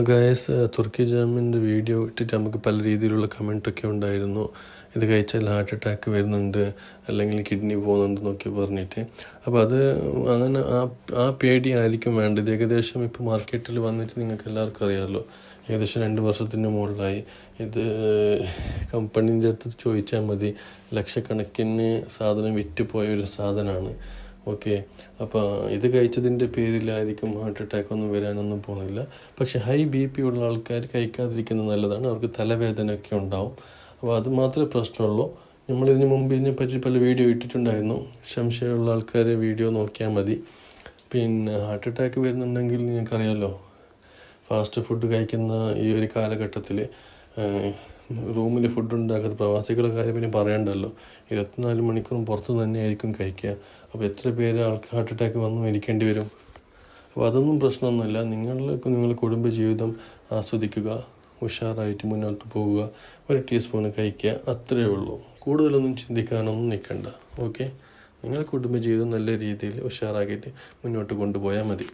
Guys തുർക്കി ജാമിന്റെ video ഇട്ടിട്ട് നമുക്ക് പല രീതിയിലുള്ള കമന്റൊക്കെ ഉണ്ടായിരുന്നു. ഇത് കഴിച്ചാൽ ഹാർട്ട് അറ്റാക്ക് വരുന്നുണ്ട് അല്ലെങ്കിൽ കിഡ്നി പോകുന്നുണ്ട് എന്നൊക്കെ പറഞ്ഞിട്ട്. അപ്പോൾ അത് അങ്ങനെ ആ ആ പേടി ആയിരിക്കും വേണ്ടത്. ഏകദേശം ഇപ്പോൾ മാർക്കറ്റിൽ വന്നിട്ട് നിങ്ങൾക്ക് എല്ലാവർക്കും അറിയാമല്ലോ ഏകദേശം രണ്ട് വർഷത്തിന് മുകളിലായി. ഇത് കമ്പനീന്റെ അടുത്ത് ചോദിച്ചാൽ മതി. ലക്ഷക്കണക്കിന് സാധനം വിറ്റ് പോയ ഒരു സാധനമാണ് ഓക്കെ. അപ്പോൾ ഇത് കഴിച്ചതിന്റെ പേരിലായിരിക്കും ഹാർട്ട് അറ്റാക്ക് ഒന്നും വരാനൊന്നും പോകുന്നില്ല. പക്ഷെ ഹൈ ബി പി ഉള്ള ആൾക്കാർ കഴിക്കാതിരിക്കുന്നത് നല്ലതാണ്. അവർക്ക് തലവേദനയൊക്കെ ഉണ്ടാവും. അപ്പോൾ അത് മാത്രമേ പ്രശ്നമുള്ളൂ. നമ്മളിതിന് മുമ്പ് ഇതിനെ പറ്റി പല വീഡിയോ ഇട്ടിട്ടുണ്ടായിരുന്നു. സംശയമുള്ള ആൾക്കാരെ വീഡിയോ നോക്കിയാൽ മതി. പിന്നെ ഹാർട്ട് അറ്റാക്ക് വരുന്നുണ്ടെങ്കിൽ നിങ്ങൾക്കറിയാമല്ലോ ഫാസ്റ്റ് ഫുഡ് കഴിക്കുന്ന ഈ ഒരു കാലഘട്ടത്തിൽ റൂമിൽ ഫുഡ് ഉണ്ടാക്കാത്ത പ്രവാസികളുടെ കാര്യം പിന്നെ പറയണ്ടല്ലോ. ഇരുപത്തിനാല് മണിക്കൂറും പുറത്ത് തന്നെയായിരിക്കും കഴിക്കുക. അപ്പോൾ എത്ര പേര് ആൾക്ക് ഹാർട്ട് അറ്റാക്ക് വന്നു മരിക്കേണ്ടി വരും? അപ്പോൾ അതൊന്നും പ്രശ്നമൊന്നുമില്ല. നിങ്ങൾ നിങ്ങളുടെ കുടുംബജീവിതം ആസ്വദിക്കുക. ഉഷാറായിട്ട് മുന്നോട്ട് പോവുക ഒരു ടീസ്പൂൺ കഴിക്കുക. അത്രയേ ഉള്ളൂ. കൂടുതലൊന്നും ചിന്തിക്കാനൊന്നും നിൽക്കണ്ട. ഓക്കെ നിങ്ങളുടെ കുടുംബജീവിതം നല്ല രീതിയിൽ ഉഷാറാക്കിയിട്ട് മുന്നോട്ട് കൊണ്ടുപോയാൽ മതി.